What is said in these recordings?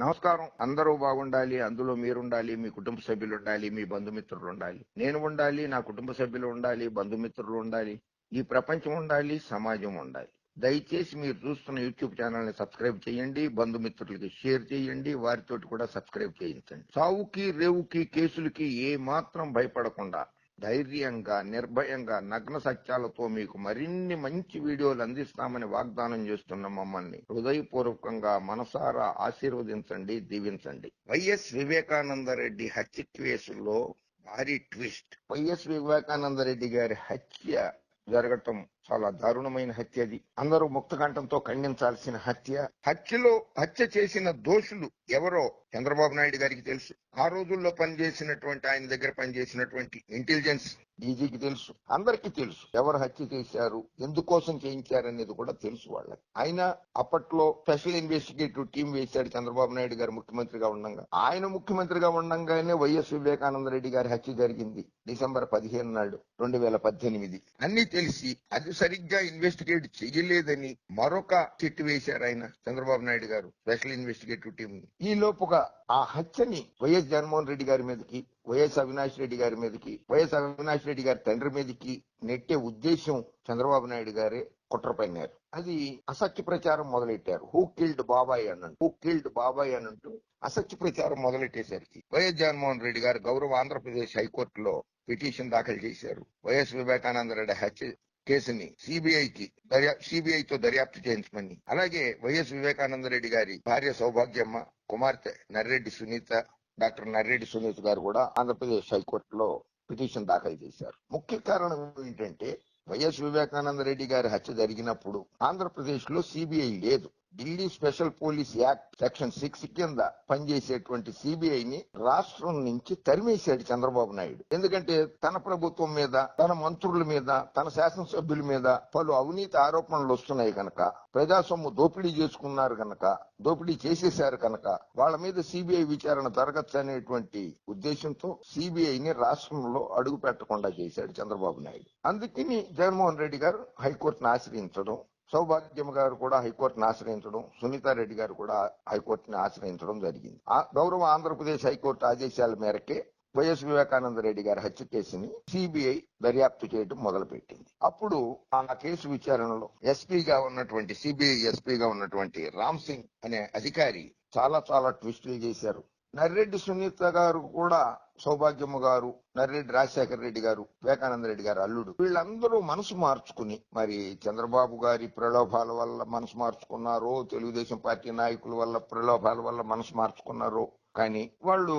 నమస్కారం. అందరూ బాగుండాలి అందులో మీరుండాలి మీ కుటుంబ సభ్యులు ఉండాలి మీ బంధుమిత్రులు ఉండాలి నేను ఉండాలి నా కుటుంబ సభ్యులు ఉండాలి బంధుమిత్రులు ఉండాలి ఈ ప్రపంచం ఉండాలి సమాజం ఉండాలి. దయచేసి మీరు చూస్తున్న యూట్యూబ్ ఛానల్ని సబ్స్క్రైబ్ చేయండి బంధుమిత్రులకి షేర్ చేయండి వారితోటి కూడా సబ్స్క్రైబ్ చేయించండి. సావుకి రేవుకి కేసులకి ఏ మాత్రం భయపడకుండా ధైర్యంగా నిర్భయంగా నగ్న సత్యాలతో మీకు మరిన్ని మంచి వీడియోలు అందిస్తామని వాగ్దానం చేస్తున్న మమ్మల్ని హృదయపూర్వకంగా మనసారా ఆశీర్వదించండి దీవించండి. వైఎస్ వివేకానందరెడ్డి హత్య కేసులో భారీ ట్విస్ట్. వైఎస్ వివేకానందరెడ్డి గారి హత్య జరగటం చాలా దారుణమైన హత్య అది. అందరూ ముక్తకంఠంతో ఖండించాల్సిన హత్య. హత్యలో హత్య చేసిన దోషులు ఎవరో చంద్రబాబు నాయుడు గారికి తెలుసు. ఆ రోజుల్లో పనిచేసినటువంటి ఆయన దగ్గర పనిచేసినటువంటి ఇంటెలిజెన్స్ డీజీకి తెలుసు. అందరికీ తెలుసు ఎవరు హత్య చేశారు ఎందుకోసం చేయించారనేది కూడా తెలుసు వాళ్ళకి. ఆయన అప్పట్లో స్పెషల్ ఇన్వెస్టిగేటివ్ టీం వేశాడు చంద్రబాబు నాయుడు గారు ముఖ్యమంత్రిగా ఉండగా. ఆయన ముఖ్యమంత్రిగా ఉండగానే వైఎస్ వివేకానంద రెడ్డి గారి హత్య జరిగింది డిసెంబర్ పదిహేను నాడు రెండు వేల పద్దెనిమిది. అన్ని తెలిసి అది సరిగ్గా ఇన్వెస్టిగేట్ చేయలేదని మరొక చెట్టు వేశారు ఆయన చంద్రబాబు నాయుడు గారు స్పెషల్ ఇన్వెస్టిగేటివ్ టీం ఈ లోపుగా ఆ హత్యని వైఎస్ జగన్మోహన్ రెడ్డి గారి మీదకి వైఎస్ అవినాష్ రెడ్డి గారి మీదకి వైఎస్ అవినాష్ రెడ్డి గారి తండ్రి మీదకి నెట్టే ఉద్దేశం చంద్రబాబు నాయుడు గారే కుట్ర పన్నారు అది అసత్య ప్రచారం మొదలెట్టారు. హూ కిల్డ్ బాబాయ్ అనంటూ హూ కిల్డ్ బాబాయ్ అనంటూ అసత్య ప్రచారం మొదలెట్టేసరికి వైఎస్ జగన్మోహన్ రెడ్డి గారు గౌరవ ఆంధ్రప్రదేశ్ హైకోర్టులో పిటిషన్ దాఖలు చేశారు. వైఎస్ వివేకానంద రెడ్డి హత్య కేసుని సిబిఐకి దర్యా సిబిఐతో దర్యాప్తు చేయించమని. అలాగే వైఎస్ వివేకానంద రెడ్డి గారి భార్య సౌభాగ్యమ్మ కుమార్తె నర్రెడ్డి సునీత డాక్టర్ నర్రెడ్డి సునీత గారు కూడా ఆంధ్రప్రదేశ్ హైకోర్టులో పిటిషన్ దాఖలు చేశారు. ముఖ్య కారణం ఏంటంటే వైఎస్ వివేకానంద రెడ్డి గారి హత్య జరిగినప్పుడు ఆంధ్రప్రదేశ్లో సిబిఐ లేదు. Delhi special police act section six కింద పనిచేసేటువంటి సిబిఐని రాష్ట్రం నుంచి తరిమేశాడు చంద్రబాబు నాయుడు. ఎందుకంటే తన ప్రభుత్వం మీద తన మంత్రుల మీద తన శాసనసభ్యుల మీద పలు అవినీతి ఆరోపణలు వస్తున్నాయి కనుక ప్రజాసొమ్ము దోపిడీ చేసుకున్నారు కనుక దోపిడీ చేసేశారు కనుక వాళ్ళ మీద సిబిఐ విచారణ జరగచ్చు అనేటువంటి ఉద్దేశంతో సిబిఐని రాష్ట్రంలో అడుగు పెట్టకుండా చేశాడు చంద్రబాబు నాయుడు. అందుకని జగన్మోహన్ రెడ్డి గారు హైకోర్టును ఆశ్రయించడం సౌభాగ్యం గారు కూడా హైకోర్టును ఆశ్రయించడం సునీతారెడ్డి గారు కూడా హైకోర్టుని ఆశ్రయించడం జరిగింది. ఆ గౌరవ ఆంధ్రప్రదేశ్ హైకోర్టు ఆదేశాల మేరకే వైఎస్ వివేకానంద రెడ్డి గారి హత్య కేసుని సిబిఐ దర్యాప్తు చేయడం మొదలుపెట్టింది. అప్పుడు ఆ కేసు విచారణలో ఎస్పీగా ఉన్నటువంటి సిబిఐ ఎస్పీగా ఉన్నటువంటి రామ్ సింగ్ అనే అధికారి చాలా చాలా ట్విస్టులు చేశారు. నర్రెడ్డి సునీత గారు కూడా సౌభాగ్యము గారు నర్రెడ్డి రాజశేఖర రెడ్డి గారు వివేకానంద రెడ్డి గారు అల్లుడు. వీళ్ళందరూ మనసు మార్చుకుని మరి చంద్రబాబు గారి ప్రలోభాల వల్ల మనసు మార్చుకున్నారో తెలుగుదేశం పార్టీ నాయకుల వల్ల ప్రలోభాల వల్ల మనసు మార్చుకున్నారో కానీ వాళ్ళు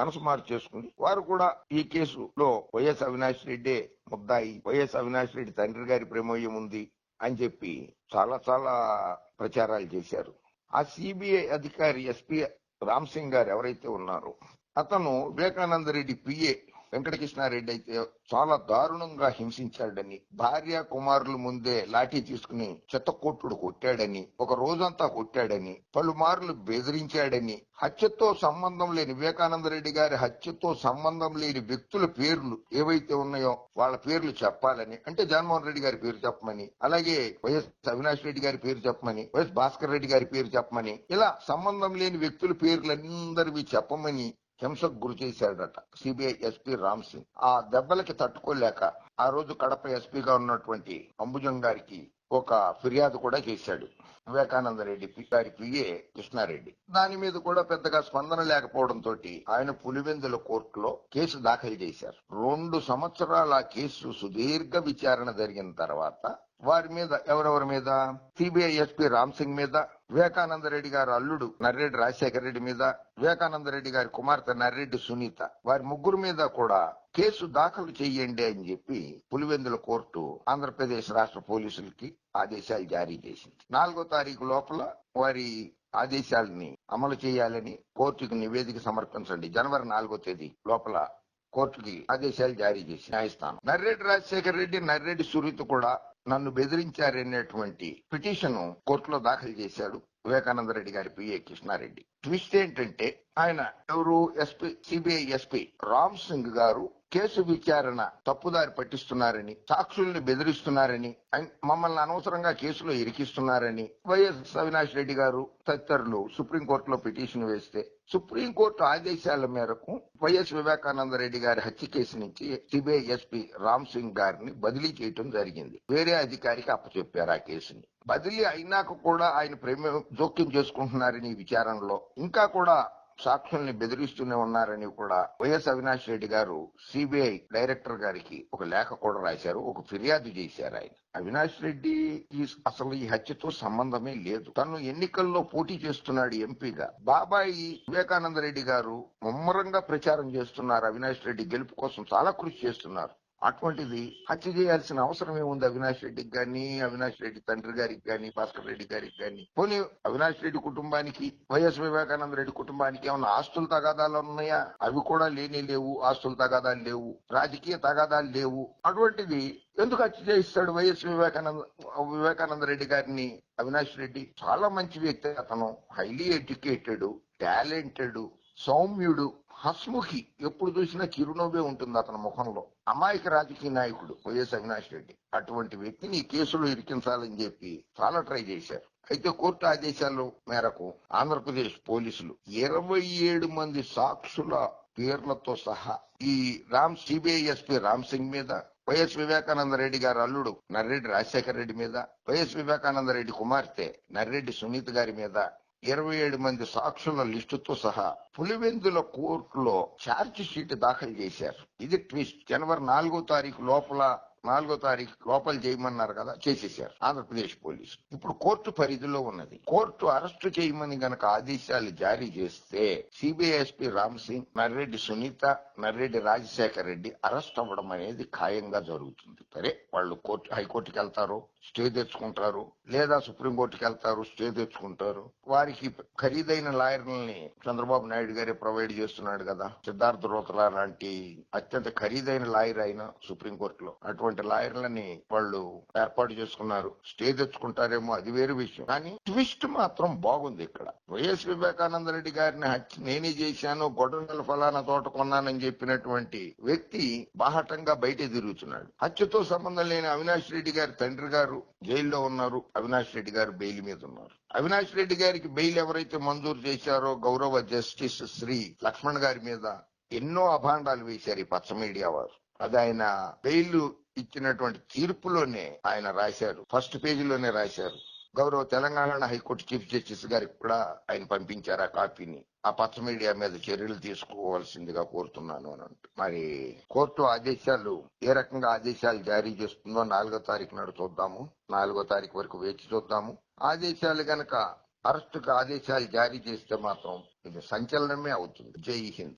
మనసు మార్చేసుకుని వారు కూడా ఈ కేసులో వైఎస్ అవినాష్ రెడ్డే ముద్దాయి వైఎస్ అవినాష్ రెడ్డి తండ్రి గారి ప్రమేయం ఉంది అని చెప్పి చాలా చాలా ప్రచారాలు చేశారు. ఆ సిబిఐ అధికారి ఎస్పీ రామ్ సింగ్ గారు ఎవరైతే ఉన్నారో అతను వివేకానంద రెడ్డి పిఏ వెంకటకృష్ణారెడ్డి అయితే చాలా దారుణంగా హింసించాడని భార్య కుమారుల ముందే లాఠీ తీసుకుని చెత్తకొట్టుడు కొట్టాడని ఒక రోజంతా కొట్టాడని పలుమార్లు బెదిరించాడని హత్యతో సంబంధం లేని వివేకానంద రెడ్డి గారి హత్యతో సంబంధం లేని వ్యక్తుల పేర్లు ఏవైతే ఉన్నాయో వాళ్ళ పేర్లు చెప్పాలని అంటే జగన్మోహన్ రెడ్డి గారి పేరు చెప్పమని అలాగే వైఎస్ అవినాష్ రెడ్డి గారి పేరు చెప్పమని వైఎస్ భాస్కర్ రెడ్డి గారి పేరు చెప్పమని ఇలా సంబంధం లేని వ్యక్తుల పేర్లందరివి చెప్పమని హింసకు గురి చేశాడట. CBI SP Ram Singh. ఆ దెబ్బలకి తట్టుకోలేక ఆ రోజు కడప ఎస్పీగా ఉన్నటువంటి అంబుజం గారికి ఒక ఫిర్యాదు కూడా చేశాడు. వివేకానంద రెడ్డి గారి పిఏ కృష్ణారెడ్డి. దాని మీద కూడా పెద్దగా స్పందన లేకపోవడంతో ఆయన పులివెందుల కోర్టులో కేసు దాఖలు చేశారు. రెండు సంవత్సరాల ఆ కేసు సుదీర్ఘ విచారణ జరిగిన తర్వాత వారి మీద ఎవరెవరి మీద? సిబిఐ ఎస్పీ రామ్ సింగ్ మీద వివేకానంద రెడ్డి గారి అల్లుడు నర్రెడ్డి రాజశేఖర రెడ్డి మీద వివేకానంద రెడ్డి గారి కుమార్తె నర్రెడ్డి సునీత. వారి ముగ్గురు మీద కూడా కేసు దాఖలు చేయండి అని చెప్పి పులివెందుల కోర్టు ఆంధ్రప్రదేశ్ రాష్ట్ర పోలీసులకి ఆదేశాలు జారీ చేసింది. నాలుగో తారీఖు లోపల వారి ఆదేశాలని అమలు చేయాలని కోర్టుకు నివేదిక సమర్పించండి. జనవరి నాలుగో తేదీ లోపల కోర్టుకి ఆదేశాలు జారీ చేసి న్యాయస్థానం. నర్రెడ్డి రాజశేఖర రెడ్డి నర్రెడ్డి సురీత్ కూడా నన్ను బెదిరించారనేటువంటి పిటిషన్ కోర్టులో దాఖలు చేశాడు. వివేకానంద రెడ్డి గారి పిఏ కృష్ణారెడ్డి. ట్విస్ట్ ఏంటంటే ఆయన ఎవరు? SP CBI SP Ram Singh గారు కేసు విచారణ తప్పుదారి పట్టిస్తున్నారని సాక్షుల్ని బెదిరిస్తున్నారని మమ్మల్ని అనవసరంగా కేసులో ఇరికిస్తున్నారని వైఎస్ అవినాష్ రెడ్డి గారు తదితరులు సుప్రీంకోర్టులో పిటిషన్ వేస్తే సుప్రీంకోర్టు ఆదేశాల మేరకు వైఎస్ వివేకానంద రెడ్డి గారి హత్య కేసు నుంచి సిబిఐ ఎస్పీ రామ్ సింగ్ గారిని బదిలీ చేయటం జరిగింది. వేరే అధికారికి అప్పచెప్పారు ఆ కేసుని. బదిలీ అయినాక కూడా ఆయన ప్రేమ జోక్యం చేసుకుంటున్నారని ఈ విచారణలో ఇంకా కూడా సాక్షుల్ని బెదిరిస్తూనే ఉన్నారని కూడా వైఎస్ అవినాష్ రెడ్డి గారు సిబిఐ డైరెక్టర్ గారికి ఒక లేఖ కూడా రాశారు ఒక ఫిర్యాదు చేశారు ఆయన. అవినాష్ రెడ్డి అసలు ఈ హత్యతో సంబంధమే లేదు. తను ఎన్నికల్లో పోటీ చేస్తున్నాడు ఎంపీగా. బాబాయి వివేకానంద రెడ్డి గారు ముమ్మరంగా ప్రచారం చేస్తున్నారు. అవినాష్ రెడ్డి గెలుపు కోసం చాలా కృషి చేస్తున్నారు. అటువంటిది హత్య చేయాల్సిన అవసరం ఏముంది అవినాష్ రెడ్డికి గాని అవినాష్ రెడ్డి తండ్రి గారికి గాని భాస్కర్ రెడ్డి గారికి గాని. పోనీ అవినాష్ రెడ్డి కుటుంబానికి వైఎస్ వివేకానంద రెడ్డి కుటుంబానికి ఏమైనా ఆస్తుల తగాదాలు ఉన్నాయా? అవి కూడా లేని లేవు ఆస్తుల తగాదాలు లేవు రాజకీయ తగాదాలు లేవు. అటువంటిది ఎందుకు హత్య చేయిస్తాడు వైఎస్ వివేకానంద వివేకానంద రెడ్డి గారిని? అవినాష్ రెడ్డి చాలా మంచి వ్యక్తి అతను. హైలీ ఎడ్యుకేటెడ్ టాలెంటెడ్ సౌమ్యుడు. హస్ముఖి ఎప్పుడు చూసినా చిరునవ్వే ఉంటుంది అతని ముఖంలో. అమాయక రాజకీయ నాయకుడు వైఎస్ అవినాష్ రెడ్డి. అటువంటి వ్యక్తిని ఈ కేసులో ఇరికించాలని చెప్పి చాలా ట్రై చేశారు. అయితే కోర్టు ఆదేశాల మేరకు ఆంధ్రప్రదేశ్ పోలీసులు ఇరవై ఏడు మంది సాక్షుల పేర్లతో సహా ఈ రామ్ సిబిఐ ఎస్పీ రామ్ సింగ్ మీద వైఎస్ వివేకానంద రెడ్డి గారి అల్లుడు నర్రెడ్డి రాజశేఖర రెడ్డి మీద వైఎస్ వివేకానంద రెడ్డి కుమార్తె నర్రెడ్డి సునీత్ గారి మీద ఇరవై ఏడు మంది సాక్షుల లిస్టుతో సహా పులివెందుల కోర్టులో ఛార్జ్ షీట్ దాఖలు చేశారు. ఇది ట్విస్ట్ జనవరి నాలుగో తారీఖు లోపల నాలుగో తారీఖు లోపల చేయమన్నారు కదా చేసేశారు. ఆంధ్రప్రదేశ్ పోలీసు. ఇప్పుడు కోర్టు పరిధిలో ఉన్నది. కోర్టు అరెస్టు చేయమని గనక ఆదేశాలు జారీ చేస్తే CBI SP Ram Singh Narreddy Sunitha Narreddy Rajasekhar Reddy arrest అవ్వడం అనేది ఖాయంగా జరుగుతుంది. సరే వాళ్ళు కోర్టు హైకోర్టుకి వెళ్తారు స్టే తెచ్చుకుంటారు లేదా సుప్రీంకోర్టుకి వెళ్తారు స్టే తెచ్చుకుంటారు. వారికి ఖరీదైన లాయర్లని చంద్రబాబు నాయుడు గారే ప్రొవైడ్ చేస్తున్నాడు కదా. సిద్ధార్థ రోతల లాంటి అత్యంత ఖరీదైన లాయర్ అయిన సుప్రీంకోర్టులో అటువంటి లాయర్లని వాళ్ళు ఏర్పాటు చేసుకున్నారు. స్టే తెచ్చుకుంటారేమో అది వేరే విషయం. కానీ ట్విస్ట్ మాత్రం బాగుంది ఇక్కడ. వైఎస్ వివేకానంద రెడ్డి గారిని హత్య నేనే చేశాను గొడవల ఫలానా తోట కొన్నానని చెప్పినటువంటి వ్యక్తి బాహటంగా బయట తిరుగుతున్నాడు హత్యతో సంబంధం లేని అవినాష్ రెడ్డి గారి తండ్రి గారు జైల్లో ఉన్నారు. అవినాష్ రెడ్డి గారు బెయిల్ మీద ఉన్నారు. అవినాష్ రెడ్డి గారికి బెయిల్ ఎవరైతే మంజూరు చేశారో గౌరవ జస్టిస్ శ్రీ లక్ష్మణ్ గారి మీద ఎన్నో అభాండాలు వేశారు ఈ పచ్చ మీడియా వారు. అది ఆయన బెయిల్ ఇచ్చినటువంటి తీర్పులోనే ఆయన రాశారు. ఫస్ట్ పేజీలోనే రాశారు. గౌరవ తెలంగాణ హైకోర్టు చీఫ్ జస్టిస్ గారికి కూడా ఆయన పంపించారు ఆ కాపీని. ఆ పచ్చ మీడియా మీద చర్యలు తీసుకోవాల్సిందిగా కోరుతున్నాను అని అంటూ. మరి కోర్టు ఆదేశాలు ఏ రకంగా ఆదేశాలు జారీ చేస్తుందో నాలుగో తారీఖు నాడు చూద్దాము. నాలుగో తారీఖు వరకు వేచి చూద్దాము. ఆదేశాలు గనక అరెస్టుకు ఆదేశాలు జారీ చేస్తే మాత్రం ఇది సంచలనమే అవుతుంది. జై హింద్.